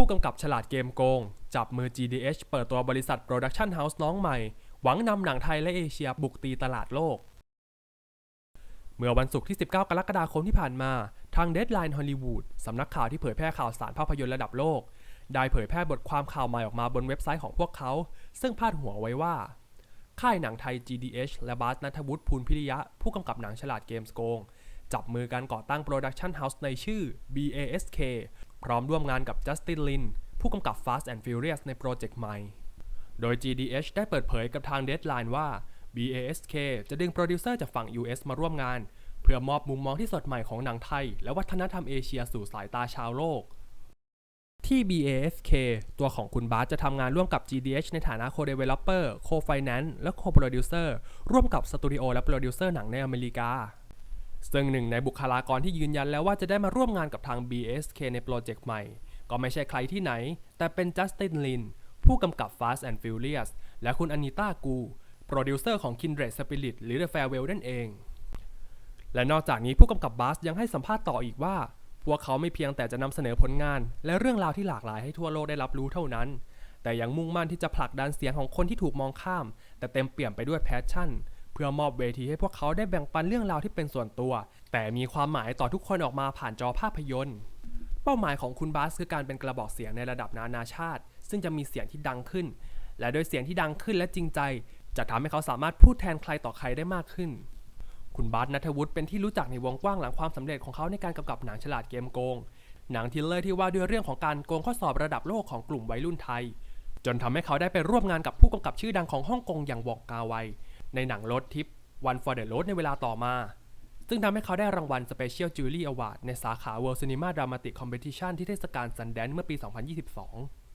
ผู้กำกับฉลาดเกมโกง จับมือ GDH เปิดตัวบริษัทโปรดักชันเฮาส์น้องใหม่ หวังนำหนังไทยและเอเชียบุกตีตลาดโลก เมื่อวันศุกร์ที่ 19 กรกฎาคมที่ผ่านมา ทาง Deadline Hollywood สำนักข่าวที่เผยแพร่ข่าวสารภาพยนตร์ระดับโลก ได้เผยแพร่บทความข่าวใหม่ออกมาบนเว็บไซต์ของพวกเขา ซึ่งพาดหัวไว้ว่า ค่ายหนังไทย GDH และบาสนัทวุฒิภูลพิริยะ ผู้กำกับหนังฉลาดเกมส์โกง จับมือการก่อตั้งโปรดักชันเฮาส์ในชื่อ BASK พร้อมร่วมงานกับจัสตินลินผู้กำกับ Fast and Furious ในโปรเจกต์ใหม่ โดย GDH ได้เปิดเผยกับทาง Deadline ว่า BASK จะดึงโปรดิวเซอร์จากฝั่ง US มาร่วมงาน เพื่อมอบมุมมองที่สดใหม่ของหนังไทย และวัฒนธรรมเอเชียสู่สายตาชาวโลก ที่ BASK ตัวของคุณบาสจะทำงานร่วมกับ GDH ในฐานะ Co-Developer Co-Finance และ Co-Producer ร่วมกับสตูดิโอและโปรดิวเซอร์หนังในอเมริกา ซึ่งหนึ่งในบุคลากรที่ยืนยันแล้วว่าจะได้มาร่วมงานกับทาง BSK ในโปรเจกต์ใหม่ ก็ไม่ใช่ใครที่ไหน แต่เป็นจัสตินลินผู้กำกับ Fast and Furious และคุณอนิต้ากูโปรดิวเซอร์ของ Kindred Spirit หรือ The Farewell นั่นเอง และนอกจากนี้ผู้กำกับบาสยังให้สัมภาษณ์ต่ออีกว่า พวกเขาไม่เพียงแต่จะนำเสนอผลงาน และเรื่องราวที่หลากหลายให้ทั่วโลกได้รับรู้เท่านั้น แต่ยังมุ่งมั่นที่จะผลักดันเสียงของคนที่ถูกมองข้าม แต่เต็มเปี่ยมไปด้วยแพชชั่น เพื่อมอบเวทีให้พวกเขาได้แบ่งปันเรื่องราวที่เป็นส่วนตัว แต่มีความหมายต่อทุกคนออกมาผ่านจอภาพยนตร์เป้าหมายของคุณบาสคือการเป็นกระบอกเสียงในระดับนานาชาติ ซึ่งจะมีเสียงที่ดังขึ้น และโดยเสียงที่ดังขึ้นและจริงใจ จะทำให้เขาสามารถพูดแทนใครต่อใครได้มากขึ้น คุณบาสนัทวุฒิเป็นที่รู้จักในวงกว้างหลังความสำเร็จของเขาในการกำกับหนังฉลาดเกมโกง หนังทิลเลอร์ที่ว่าด้วยเรื่องของการโกงข้อสอบระดับโลกของกลุ่มวัยรุ่นไทย จนทำให้เขาได้ไปร่วมงานกับผู้กำกับชื่อดังของฮ่องกงอย่างวองกาไว ในหนังรถทิป One for the Road ในเวลาต่อมา ซึ่งทำให้เขาได้รางวัล Special Jury Award ในสาขา World Cinema Dramatic Competition ที่เทศกาลซันแดนเมื่อปี 2022